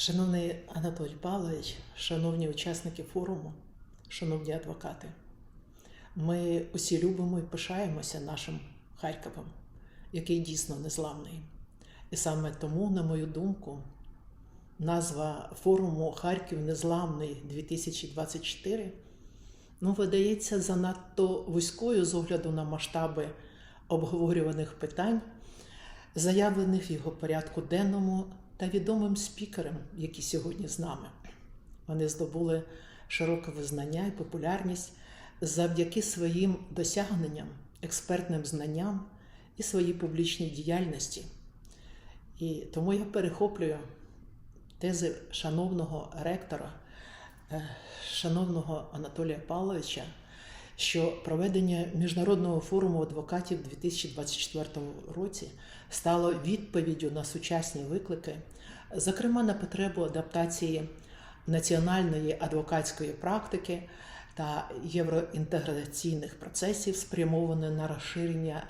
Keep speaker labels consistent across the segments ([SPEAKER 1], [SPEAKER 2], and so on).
[SPEAKER 1] Шановний Анатолій Павлович, шановні учасники форуму, шановні адвокати, ми усі любимо і пишаємося нашим Харковом, який дійсно незламний. І саме тому, на мою думку, назва форуму Харків Незламний 2024 ну, видається занадто вузькою з огляду на масштаби обговорюваних питань, заявлених в його порядку денному та відомим спікерам, які сьогодні з нами. Вони здобули широке визнання і популярність завдяки своїм досягненням, експертним знанням і своїй публічній діяльності. І тому я перехоплюю тези шановного ректора, е, шановного Анатолія Павловича що проведення міжнародного форуму адвокатів у 2024 році стало відповіддю на сучасні виклики, зокрема на потребу адаптації національної адвокатської практики та євроінтеграційних процесів, спрямованих на розширення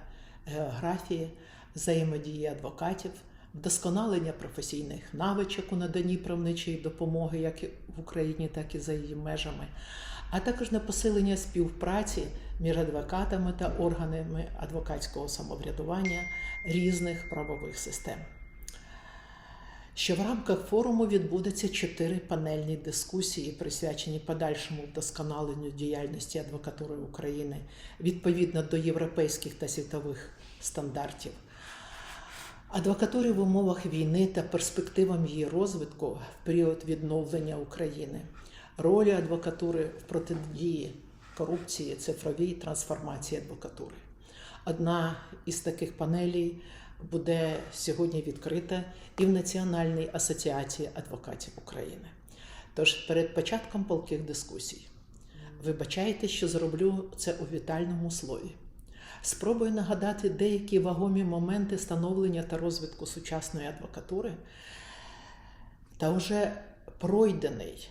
[SPEAKER 1] географії, взаємодії адвокатів. Вдосконалення професійних навичок у наданні правничої допомоги як в Україні, так і за її межами, а також на посилення співпраці між адвокатами та органами адвокатського самоврядування різних правових систем. Що в рамках форуму відбудеться чотири панельні дискусії, присвячені подальшому вдосконаленню діяльності адвокатури України відповідно до європейських та світових стандартів. Адвокатурі в умовах війни та перспективам її розвитку в період відновлення України ролі адвокатури в протидії корупції, цифровій трансформації адвокатури. Одна із таких панелей буде сьогодні відкрита і в Національній асоціації адвокатів України. Тож перед початком полких дискусій, вибачайте, що зроблю це у вітальному слові. Спробую нагадати деякі вагомі моменти становлення та розвитку сучасної адвокатури та вже пройдений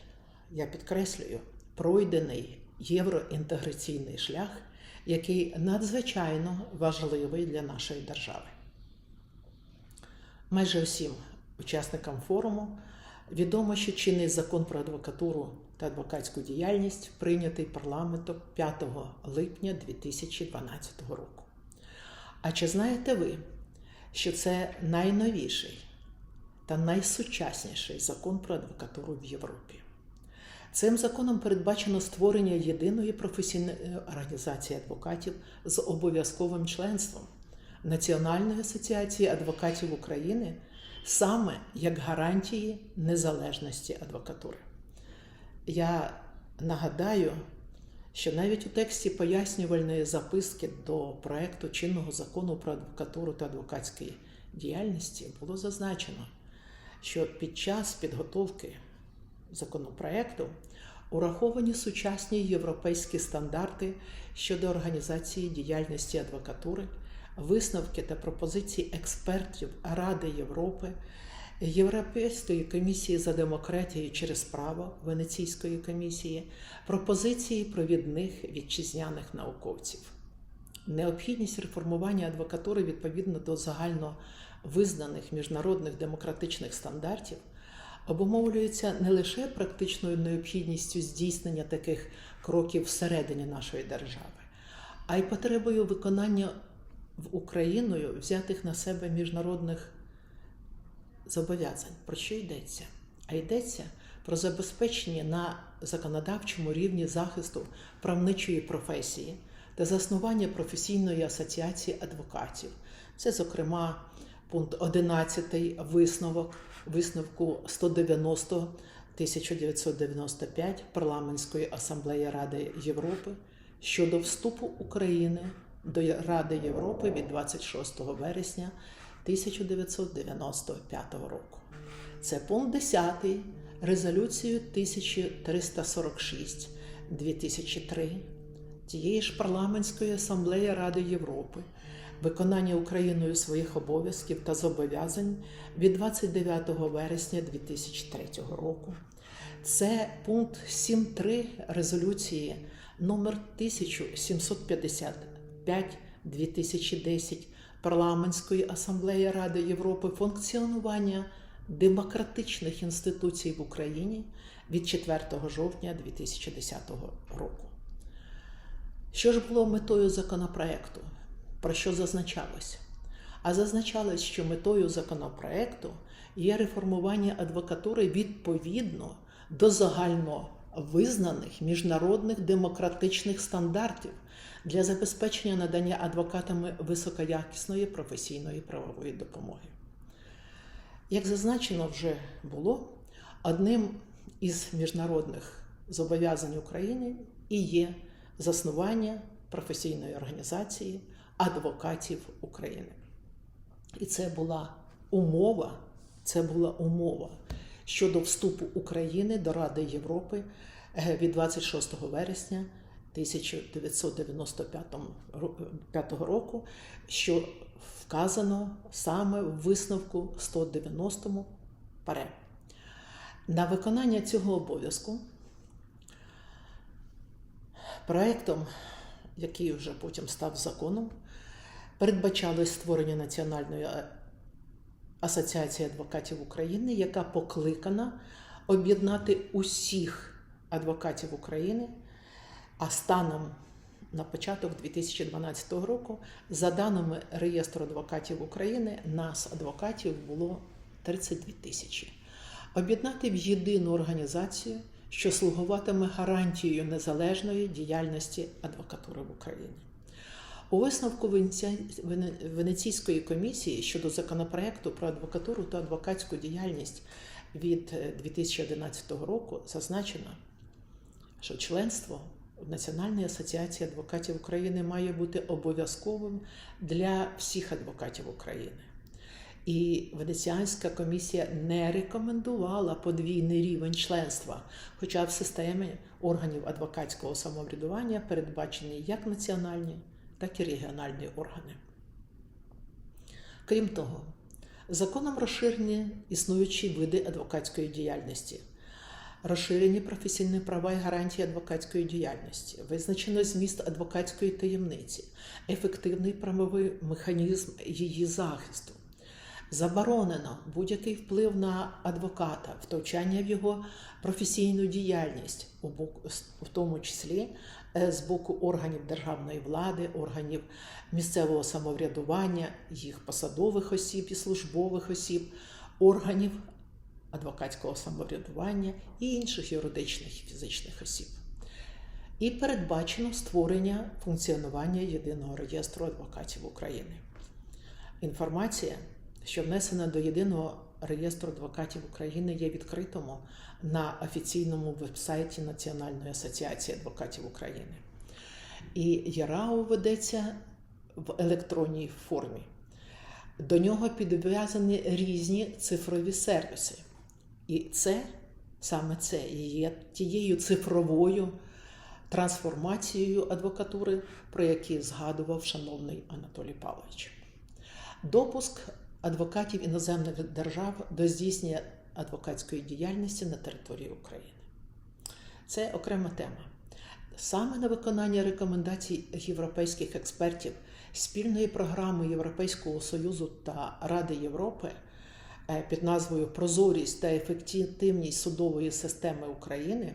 [SPEAKER 1] я підкреслюю, пройдений євроінтеграційний шлях, який надзвичайно важливий для нашої держави. Майже усім учасникам форуму відомо, що чинний закон про адвокатуру та адвокатську діяльність прийнятий парламентом 5 липня 2012 року. А чи знаєте ви, що це найновіший та найсучасніший закон про адвокатуру в Європі? Цим законом передбачено створення єдиної професійної організації адвокатів з обов'язковим членством Національної асоціації адвокатів України саме як гарантії незалежності адвокатури. Я нагадаю, що навіть у тексті пояснювальної записки до проекту чинного закону про адвокатуру та адвокатської діяльності було зазначено, що під час підготовки законопроекту ураховані сучасні європейські стандарти щодо організації діяльності адвокатури, висновки та пропозиції експертів Ради Європи, Європейської комісії за демократію через право Венеційської комісії, пропозиції провідних вітчизняних науковців. Необхідність реформування адвокатури відповідно до загально визнаних міжнародних демократичних стандартів обумовлюється не лише практичною необхідністю здійснення таких кроків всередині нашої держави, а й потребою виконання в Україною взятих на себе міжнародних зобов'язань. Про що йдеться? А йдеться про забезпечення на законодавчому рівні захисту правничої професії та заснування професійної асоціації адвокатів. Це, зокрема, пункт 11 висновок висновку 190 1995 парламентської асамблеї Ради Європи щодо вступу України до Ради Європи від 26 вересня 1995 року. Це пункт 10 резолюцію 1346 2003 тієї ж парламентської асамблеї Ради Європи виконання Україною своїх обов'язків та зобов'язань від 29 вересня 2003 року. Це пункт 7.3 резолюції номер 1755 2010 Парламентської асамблеї Ради Європи функціонування демократичних інституцій в Україні від 4 жовтня 2010 року. Що ж було метою законопроекту? про що зазначалось? А зазначалось, що метою законопроекту є реформування адвокатури відповідно до загально визнаних міжнародних демократичних стандартів для забезпечення надання адвокатами високоякісної професійної правової допомоги. Як зазначено вже було, одним із міжнародних зобов'язань України і є заснування професійної організації адвокатів України. І це була умова, це була умова щодо вступу України до Ради Європи е, від 26 вересня 1995 року, що вказано саме в висновку 190 му паре. На виконання цього обов'язку проектом, який вже потім став законом передбачалось створення Національної е, асоціації адвокатів України, яка покликана об'єднати усіх адвокатів України, а станом на початок 2012 року, за даними реєстру адвокатів України, нас, адвокатів, було 32 тисячі. Об'єднати в єдину організацію, що слугуватиме гарантією незалежної діяльності адвокатури в Україні. У висновку Венеційської комісії щодо законопроекту про адвокатуру та адвокатську діяльність від 2011 е, року зазначено, що членство в Національній асоціації адвокатів України має бути обов'язковим для всіх адвокатів України. І Венеціанська комісія не рекомендувала подвійний рівень членства, хоча в системі органів адвокатського самоврядування передбачені як національні так і регіональні органи. Крім того, законом розширені існуючі види адвокатської діяльності. Розширені професійні права і гарантії адвокатської діяльності, визначено зміст адвокатської таємниці, ефективний правовий механізм її захисту, заборонено будь-який вплив на адвоката, втручання в його професійну діяльність, в тому числі е, з боку органів державної влади, органів місцевого самоврядування, їх посадових осіб і службових осіб, органів адвокатського самоврядування і інших юридичних і фізичних осіб. І передбачено створення функціонування єдиного реєстру адвокатів України. Інформація що внесена до єдиного реєстру адвокатів України є відкритому на офіційному вебсайті Національної асоціації адвокатів України. І ЄРАО ведеться в електронній формі. До нього підв'язані різні цифрові сервіси. І це саме це є тією цифровою трансформацією адвокатури, про які згадував шановний Анатолій Павлович. Допуск адвокатів іноземних держав до здійснення адвокатської діяльності на території України. Це окрема тема. Саме на виконання рекомендацій європейських експертів спільної програми Європейського Союзу та Ради Європи е, під назвою Прозорість та ефективність судової системи України.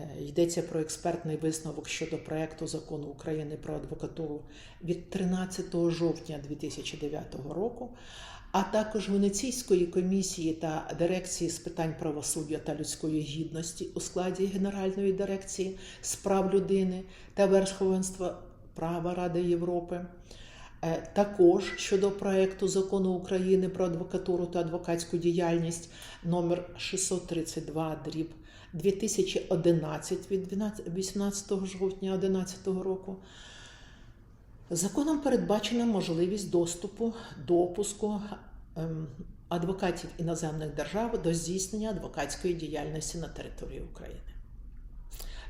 [SPEAKER 1] Е, йдеться про експертний висновок щодо проєкту закону України про адвокатуру від 13 жовтня 2009 року, а також Венеційської комісії та дирекції з питань правосуддя та людської гідності у складі Генеральної дирекції з прав людини та верховенства права Ради Європи. Е, також щодо проекту закону України про адвокатуру та адвокатську діяльність номер 632 дріб 2011 від 18 жовтня 2011 року. Законом передбачена можливість доступу, допуску ем, адвокатів іноземних держав до здійснення адвокатської діяльності на території України.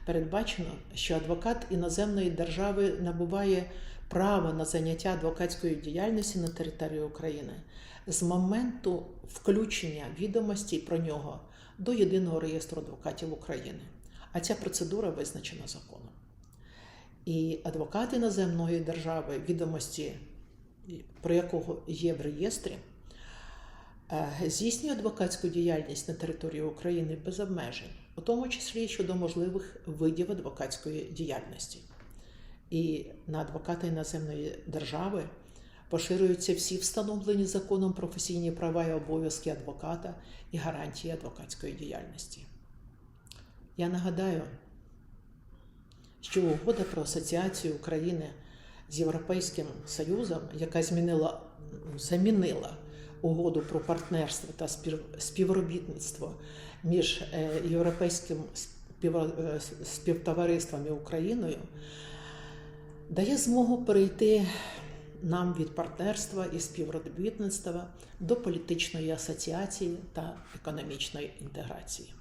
[SPEAKER 1] Передбачено, що адвокат іноземної держави набуває право на заняття адвокатської діяльності на території України з моменту включення відомостей про нього до єдиного реєстру адвокатів України. А ця процедура визначена законом. І адвокат іноземної держави, відомості, про якого є в реєстрі, е, здійснює адвокатську діяльність на території України без обмежень, у тому числі щодо можливих видів адвокатської діяльності. І на адвоката іноземної держави поширюються всі встановлені законом професійні права і обов'язки адвоката і гарантії адвокатської діяльності. Я нагадаю, що угода про асоціацію України з Європейським Союзом, яка змінила, замінила угоду про партнерство та співробітництво між е, Європейським е, співтовариством і Україною, дає змогу перейти нам від партнерства і співробітництва до політичної асоціації та економічної інтеграції.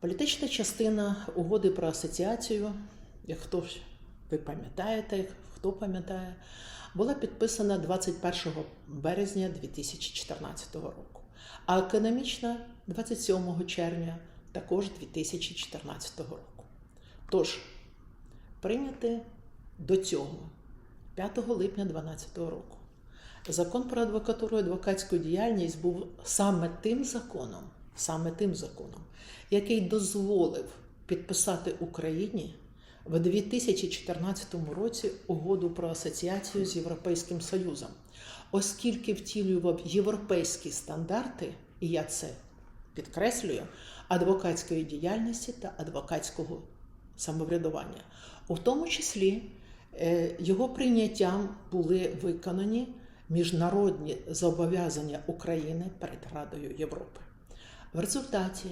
[SPEAKER 1] Політична частина угоди про асоціацію, як хто ви пам'ятаєте, хто пам'ятає, була підписана 21 березня 2014 року, а економічна 27 червня також 2014 року. Тож прийняти до цього 5 липня 2012 року. Закон про адвокатуру і адвокатську діяльність був саме тим законом, саме тим законом, який дозволив підписати Україні в 2014 році угоду про асоціацію з Європейським Союзом, оскільки втілював європейські стандарти, і я це підкреслюю, адвокатської діяльності та адвокатського самоврядування, у тому числі. Е, його прийняттям були виконані міжнародні зобов'язання України перед Радою Європи. В результаті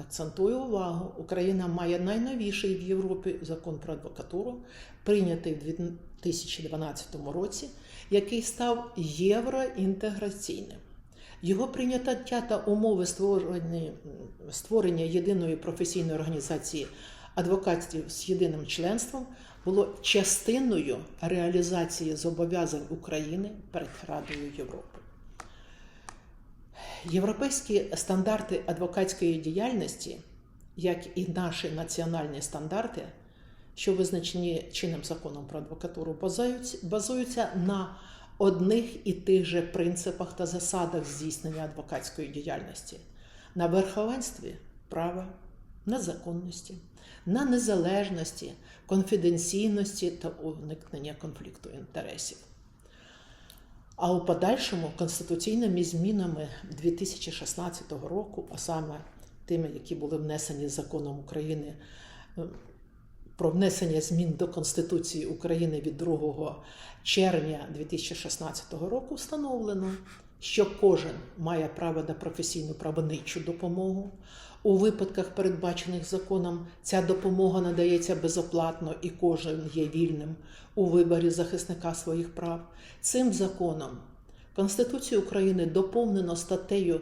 [SPEAKER 1] акцентую увагу, Україна має найновіший в Європі закон про адвокатуру, прийнятий в 2012 році, який став євроінтеграційним. Його прийнята тята умови створення, створення єдиної професійної організації адвокатів з єдиним членством було частиною реалізації зобов'язань України перед Радою Європи. Європейські стандарти адвокатської діяльності, як і наші національні стандарти, що визначені чинним законом про адвокатуру, базуються на одних і тих же принципах та засадах здійснення адвокатської діяльності, на верховенстві права на законності, на незалежності, конфіденційності та уникнення конфлікту інтересів. А у подальшому конституційними змінами 2016 року, а саме тими, які були внесені законом України е, про внесення змін до Конституції України від 2 червня 2016 року, встановлено, що кожен має право на професійну правничу допомогу, у випадках, передбачених законом, ця допомога надається безоплатно і кожен є вільним у виборі захисника своїх прав. Цим законом Конституцію України доповнено статтею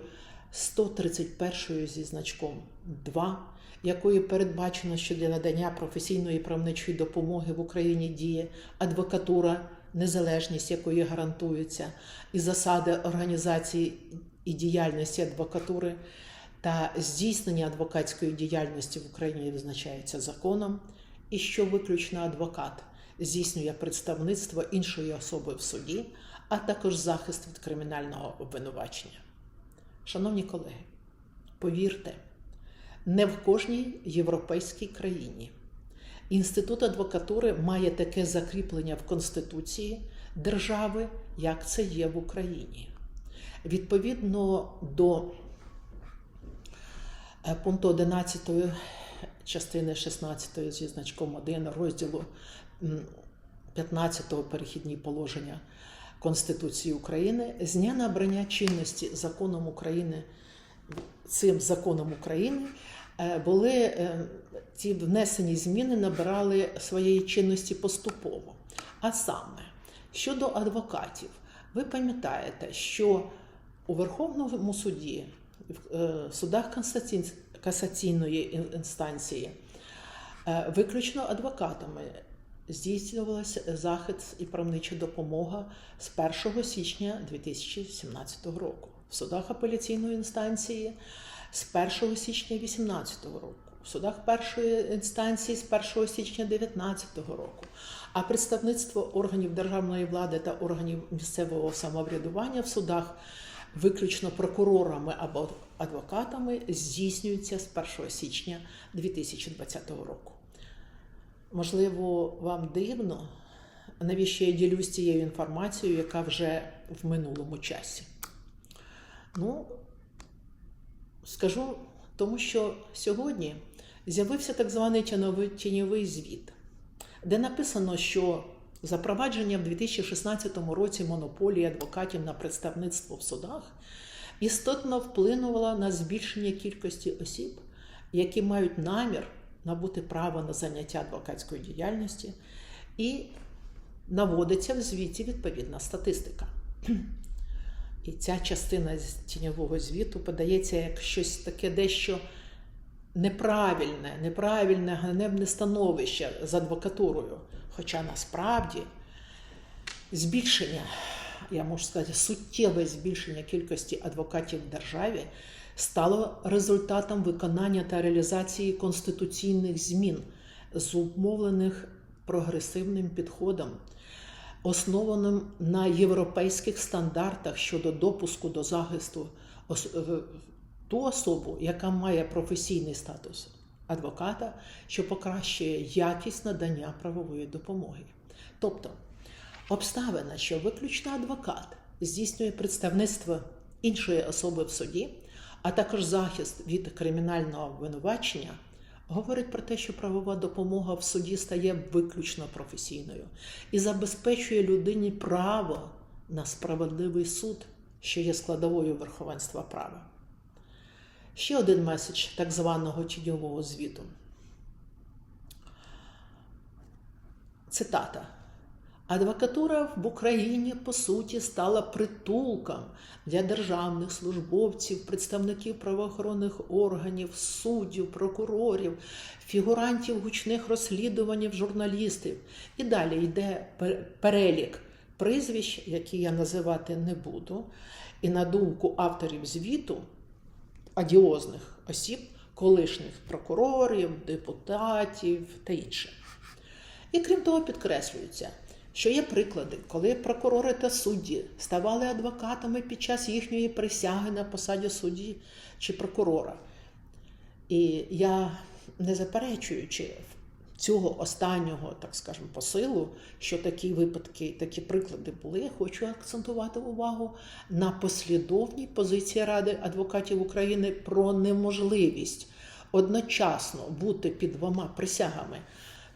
[SPEAKER 1] 131 зі значком 2, якою передбачено, що для надання професійної правничої допомоги в Україні діє адвокатура, незалежність якої гарантується, і засади організації і діяльності адвокатури та здійснення адвокатської діяльності в Україні визначається законом, і що виключно адвокат здійснює представництво іншої особи в суді, а також захист від кримінального обвинувачення. Шановні колеги, повірте, не в кожній європейській країні інститут адвокатури має таке закріплення в Конституції держави, як це є в Україні. Відповідно до Е, пункту 11 частини 16 зі значком 1 розділу 15 перехідні положення Конституції України з дня набрання чинності законом України цим законом України. Е, були е, ці внесені зміни набирали своєї чинності поступово. А саме щодо адвокатів, ви пам'ятаєте, що у Верховному суді в е, судах касаційної інстанції. Е, виключно адвокатами здійснювалася захист і правнича допомога з 1 січня 2017 року. В судах апеляційної інстанції з 1 січня 2018 року, в судах першої інстанції з 1 січня 2019 року, а представництво органів державної влади та органів місцевого самоврядування в судах виключно прокурорами або адвокатами здійснюється з 1 січня 2020 року. Можливо, вам дивно, навіщо я ділюсь цією інформацією, яка вже в минулому часі. Ну, скажу тому, що сьогодні з'явився так званий тіньовий звіт, де написано, що Запровадження в 2016 році монополії адвокатів на представництво в судах істотно вплинуло на збільшення кількості осіб, які мають намір набути право на заняття адвокатської діяльності, і наводиться в звіті відповідна статистика. І ця частина тіньового звіту подається як щось таке дещо неправильне, неправильне ганебне становище з адвокатурою. Хоча насправді збільшення, я можу сказати, суттєве збільшення кількості адвокатів в державі стало результатом виконання та реалізації конституційних змін, зумовлених прогресивним підходом. Основаним на європейських стандартах щодо допуску до захисту ту особу, яка має професійний статус адвоката, що покращує якість надання правової допомоги. Тобто обставина, що виключно адвокат здійснює представництво іншої особи в суді, а також захист від кримінального обвинувачення. Говорить про те, що правова допомога в суді стає виключно професійною і забезпечує людині право на справедливий суд, що є складовою верховенства права. Ще один меседж так званого тіньового звіту. Цитата. Адвокатура в Україні, по суті, стала притулком для державних службовців, представників правоохоронних органів, суддів, прокурорів, фігурантів гучних розслідувань, журналістів. І далі йде перелік прізвищ, які я називати не буду. І на думку авторів звіту адіозних осіб, колишніх прокурорів, депутатів та інше. І крім того, підкреслюється, що є приклади, коли прокурори та судді ставали адвокатами під час їхньої присяги на посаді судді чи прокурора. І я не заперечуючи цього останнього, так скажемо, посилу, що такі випадки, такі приклади були, я хочу акцентувати увагу на послідовній позиції Ради адвокатів України про неможливість одночасно бути під двома присягами: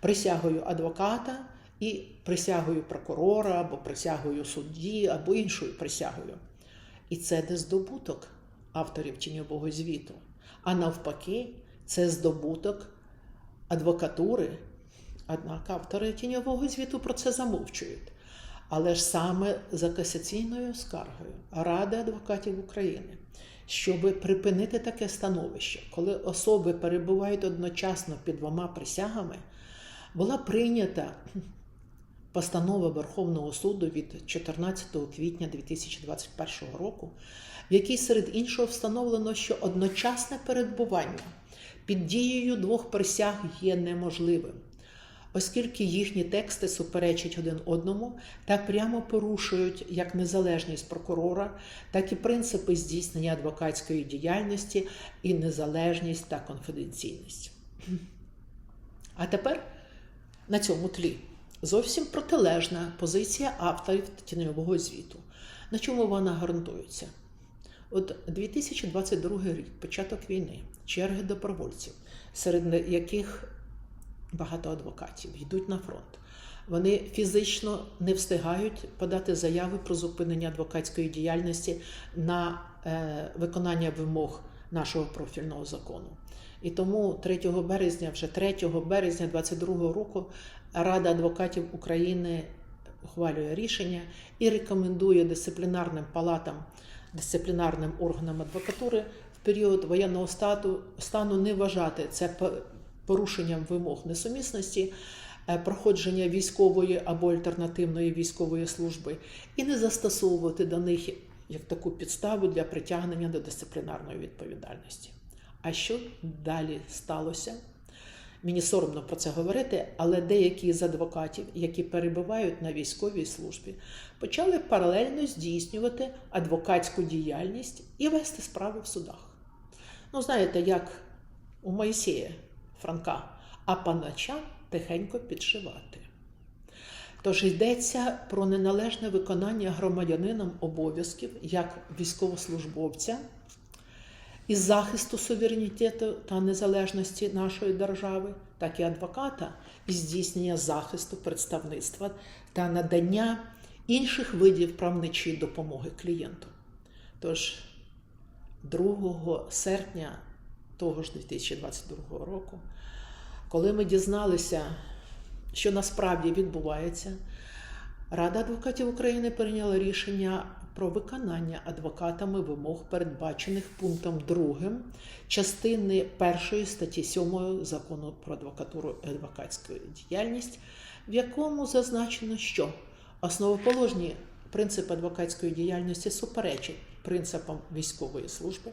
[SPEAKER 1] присягою адвоката і присягою прокурора, або присягою судді, або іншою присягою. І це не здобуток авторів тіньового звіту, а навпаки, це здобуток адвокатури, однак автори тіньового звіту про це замовчують. Але ж саме за касаційною скаргою Ради адвокатів України, щоб припинити таке становище, коли особи перебувають одночасно під двома присягами, була прийнята постанова Верховного суду від 14 квітня 2021 року, в якій серед іншого встановлено, що одночасне перебування під дією двох присяг є неможливим, оскільки їхні тексти суперечать один одному та прямо порушують як незалежність прокурора, так і принципи здійснення адвокатської діяльності і незалежність та конфіденційність. А тепер на цьому тлі зовсім протилежна позиція авторів тіньового звіту. На чому вона гарантується? От 2022 рік, початок війни черги добровольців, серед яких багато адвокатів йдуть на фронт. Вони фізично не встигають подати заяви про зупинення адвокатської діяльності на е, виконання вимог нашого профільного закону. І тому 3 березня, вже 3 березня 2022 року, Рада адвокатів України ухвалює рішення і рекомендує дисциплінарним палатам, дисциплінарним органам адвокатури період воєнного стату, стану не вважати це порушенням вимог несумісності, е, проходження військової або альтернативної військової служби, і не застосовувати до них як таку підставу для притягнення до дисциплінарної відповідальності. А що далі сталося? Мені соромно про це говорити, але деякі з адвокатів, які перебувають на військовій службі, почали паралельно здійснювати адвокатську діяльність і вести справи в судах. Ну, знаєте, як у Моїсія Франка, а по ночам тихенько підшивати. Тож йдеться про неналежне виконання громадянином обов'язків як військовослужбовця із захисту суверенітету та незалежності нашої держави, так і адвоката і здійснення захисту представництва та надання інших видів правничої допомоги клієнту. Тож 2 серпня того ж 2022 року, коли ми дізналися, що насправді відбувається, Рада адвокатів України прийняла рішення про виконання адвокатами вимог, передбачених пунктом 2 частини 1 статті 7 закону про адвокатуру і адвокатську діяльність, в якому зазначено, що основоположні принципи адвокатської діяльності суперечать принципам військової служби.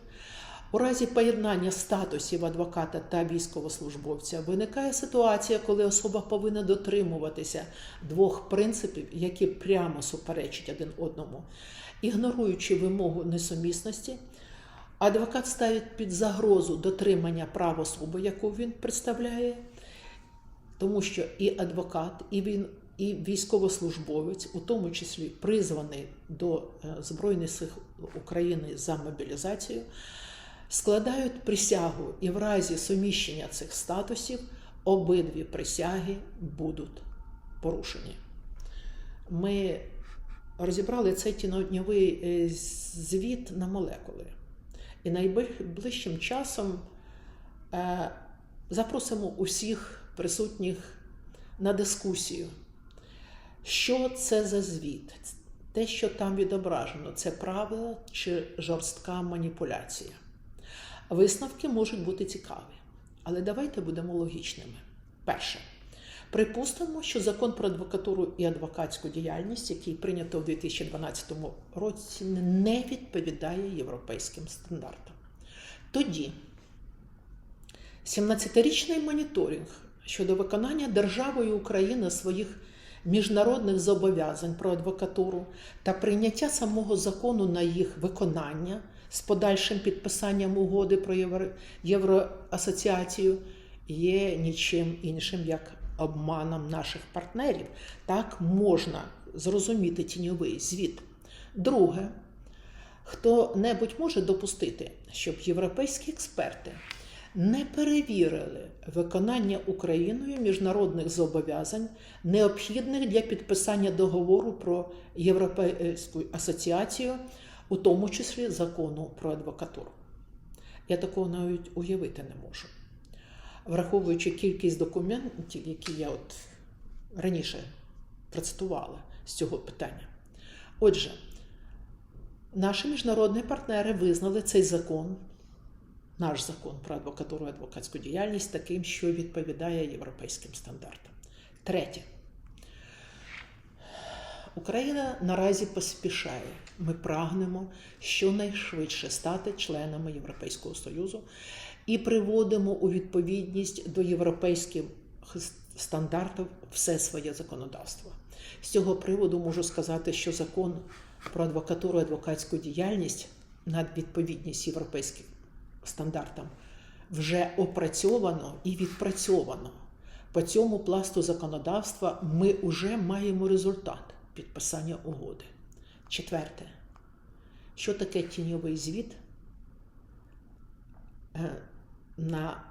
[SPEAKER 1] У разі поєднання статусів адвоката та військовослужбовця виникає ситуація, коли особа повинна дотримуватися двох принципів, які прямо суперечать один одному. Ігноруючи вимогу несумісності, адвокат ставить під загрозу дотримання прав особи, яку він представляє, тому що і адвокат, і він і військовослужбовець, у тому числі призваний до е, Збройних сил України за мобілізацію, складають присягу і в разі суміщення цих статусів обидві присяги будуть порушені. Ми розібрали цей тінодньовий е, звіт на молекули. І найближчим часом е, запросимо усіх присутніх на дискусію. Що це за звіт? Те, що там відображено, це правила чи жорстка маніпуляція. Висновки можуть бути цікаві, але давайте будемо логічними. Перше, припустимо, що закон про адвокатуру і адвокатську діяльність, який прийнято в 2012 році, не відповідає європейським стандартам. Тоді 17-річний моніторинг щодо виконання державою України своїх міжнародних зобов'язань про адвокатуру та прийняття самого закону на їх виконання з подальшим підписанням угоди про Євроасоціацію є нічим іншим як обманом наших партнерів. Так можна зрозуміти тіньовий звіт. Друге, хто небудь може допустити, щоб європейські експерти не перевірили виконання Україною міжнародних зобов'язань, необхідних для підписання договору про Європейську асоціацію, у тому числі закону про адвокатуру. Я такого навіть уявити не можу. Враховуючи кількість документів, які я от раніше процитувала з цього питання. Отже, наші міжнародні партнери визнали цей закон наш закон про адвокатуру і адвокатську діяльність таким, що відповідає європейським стандартам. Третє. Україна наразі поспішає. Ми прагнемо щонайшвидше стати членами Європейського Союзу і приводимо у відповідність до європейських стандартів все своє законодавство. З цього приводу можу сказати, що закон про адвокатуру і адвокатську діяльність над відповідність європейських стандартам вже опрацьовано і відпрацьовано. По цьому пласту законодавства ми вже маємо результат підписання угоди. Четверте, що таке тіньовий звіт, е, на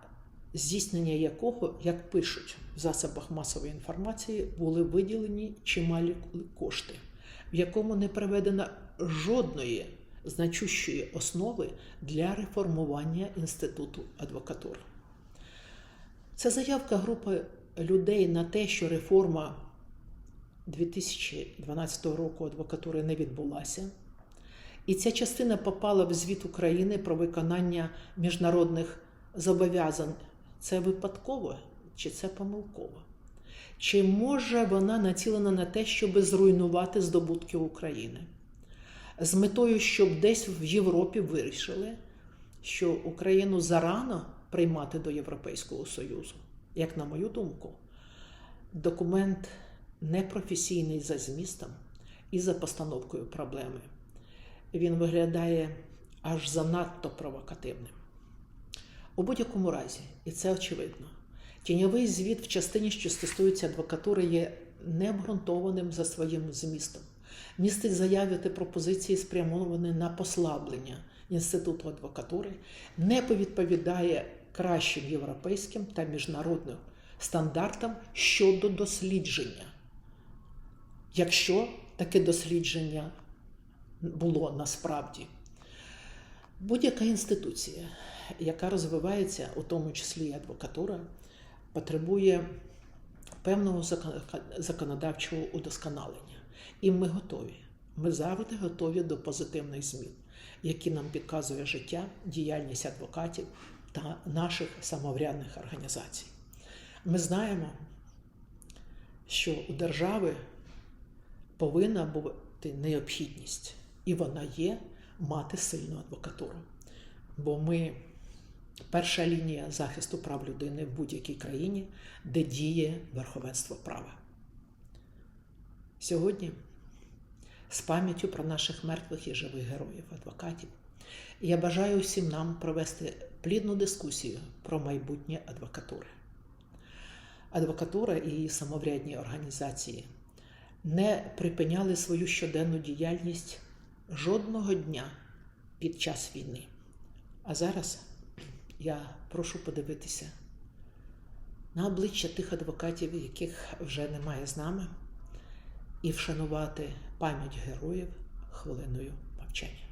[SPEAKER 1] здійснення якого, як пишуть в засобах масової інформації, були виділені чималі кошти, в якому не проведено жодної значущої основи для реформування інституту адвокатури. Це заявка групи людей на те, що реформа 2012 року адвокатури не відбулася. І ця частина попала в звіт України про виконання міжнародних зобов'язань. Це випадково чи це помилково? Чи може вона націлена на те, щоб зруйнувати здобутки України? з метою, щоб десь в Європі вирішили, що Україну зарано приймати до Європейського Союзу. Як на мою думку, документ непрофесійний за змістом і за постановкою проблеми. Він виглядає аж занадто провокативним. У будь-якому разі, і це очевидно, тіньовий звіт в частині, що стосується адвокатури, є необґрунтованим за своїм змістом містить заяви та пропозиції, спрямовані на послаблення інституту адвокатури, не повідповідає кращим європейським та міжнародним стандартам щодо дослідження. Якщо таке дослідження було насправді, будь-яка інституція, яка розвивається, у тому числі і адвокатура, потребує певного законодавчого удосконалення. І ми готові. Ми завжди готові до позитивних змін, які нам підказує життя, діяльність адвокатів та наших самоврядних організацій. Ми знаємо, що у держави повинна бути необхідність, і вона є мати сильну адвокатуру. Бо ми перша лінія захисту прав людини в будь-якій країні, де діє верховенство права. Сьогодні з пам'яттю про наших мертвих і живих героїв, адвокатів. я бажаю всім нам провести плідну дискусію про майбутнє адвокатури. Адвокатура і її самоврядні організації не припиняли свою щоденну діяльність жодного дня під час війни. А зараз я прошу подивитися на обличчя тих адвокатів, яких вже немає з нами, і вшанувати пам'ять героїв хвилиною мовчання.